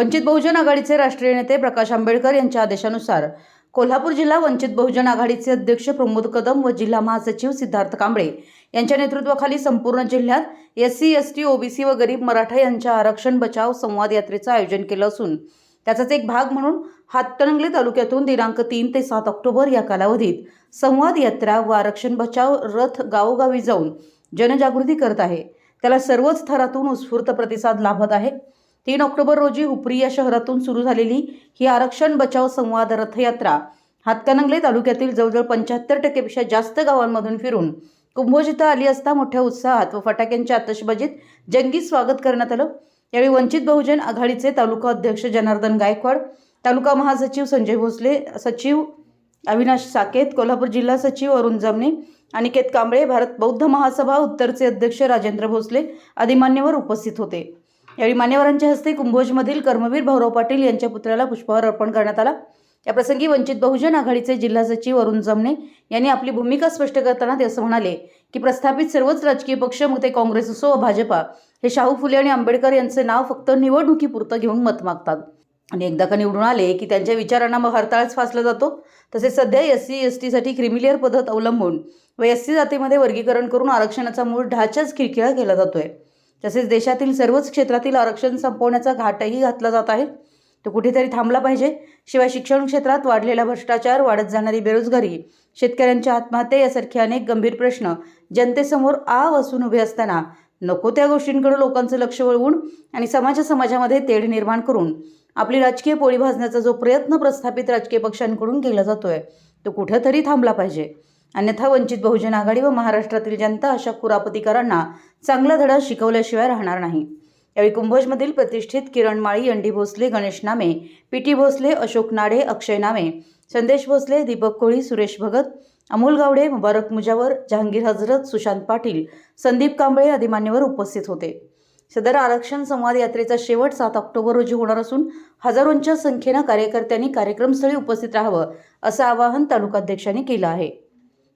वंचित बहुजन आघाडीचे राष्ट्रीय नेते प्रकाश आंबेडकर यांच्या आदेशानुसार कोल्हापूर जिल्हा वंचित बहुजन आघाडीचे अध्यक्ष प्रमोद कदम व जिल्हा महासचिव सिद्धार्थ कांबळे यांच्या नेतृत्वाखाली संपूर्ण जिल्ह्यात S C S T OBC व गरीब मराठा यांच्या आरक्षण बचाव संवाद यात्रेचं आयोजन केलं असून त्याचाच एक भाग म्हणून हातकणंगले तालुक्यातून दिनांक तीन ते सात ऑक्टोबर या कालावधीत संवाद यात्रा व आरक्षण बचाव रथ गावोगावी जाऊन जनजागृती करत आहे. त्याला सर्वच थरातून उत्स्फूर्त प्रतिसाद लाभत आहे. तीन ऑक्टोबर रोजी हुपरी या शहरातून सुरू झालेली ही आरक्षण बचाव संवाद रथयात्रा हातकणंगले तालुक्यातील जवळजवळ पंच्याहत्तर टक्केपेक्षा जास्त गावांमधून फिरून कुंभोज इथं आली असता मोठ्या उत्साहात व फटाक्यांच्या आतषबाजीत जंगी स्वागत करण्यात आलं. यावेळी वंचित बहुजन आघाडीचे तालुका अध्यक्ष जनार्दन गायकवाड तालुका महासचिव संजय भोसले सचिव अविनाश साकेत कोल्हापूर जिल्हा सचिव अरुण जमणे अनिकेत कांबळे भारत बौद्ध महासभा उत्तरचे अध्यक्ष राजेंद्र भोसले आदी मान्यवर उपस्थित होते. यावेळी मान्यवरांच्या हस्ते कुंभोजमधील कर्मवीर भाऊराव पाटील यांच्या पुतळ्याला पुष्पहार अर्पण करण्यात आला. याप्रसंगी वंचित बहुजन आघाडीचे जिल्हा सचिव अरुण जमणे यांनी आपली भूमिका स्पष्ट करताना ते असं म्हणाले की प्रस्थापित सर्वच राजकीय पक्ष मग ते काँग्रेस असो व भाजपा हे शाहू फुले आणि आंबेडकर यांचे नाव फक्त निवडणुकीपुरतं घेऊन मत मागतात. आणि एकदा का निवडून आले की त्यांच्या विचारांना मग हरताळच फासला जातो. तसेच सध्या एस सी एस टीसाठी क्रिमिलियर पद्धत अवलंबून व एस सी जातीमध्ये वर्गीकरण करून आरक्षणाचा मूळ ढाच्याच खिळखिळा केला जातोय. तसेच देशातील सर्वच क्षेत्रातील आरक्षण संपवण्याचा घाटही घातला जात आहे. तो कुठेतरी थांबला पाहिजे. शिवाय शिक्षण क्षेत्रात वाढलेला भ्रष्टाचार वाढत जाणारी बेरोजगारी शेतकऱ्यांच्या आत्महत्या यासारखे अनेक गंभीर प्रश्न जनतेसमोर आ वसून उभे असताना नको त्या गोष्टींकडे लोकांचं लक्ष वळवून आणि समाजा समाजामध्ये तेढ निर्माण करून आपली राजकीय पोळी भाजण्याचा जो प्रयत्न प्रस्थापित राजकीय पक्षांकडून केला जातोय तो कुठेतरी थांबला पाहिजे. अन्यथा वंचित बहुजन आघाडी व महाराष्ट्रातील जनता अशा कुरापतीकारांना चांगला धडा शिकवल्याशिवाय राहणार नाही. यावेळी कुंभोजमधील प्रतिष्ठित किरण माळी अंडी भोसले गणेश नामे पी टी भोसले अशोक नाडे अक्षय नामे संदेश भोसले दीपक कोळी सुरेश भगत अमोल गावडे मुबारक मुजावर जहांगीर हजरत सुशांत पाटील संदीप कांबळे आदी मान्यवर उपस्थित होते. सदर आरक्षण संवाद यात्रेचा शेवट सात ऑक्टोबर रोजी होणार असून हजारोंच्या संख्येनं कार्यकर्त्यांनी कार्यक्रमस्थळी उपस्थित राहावं असं आवाहन तालुकाध्यक्षांनी केलं आहे.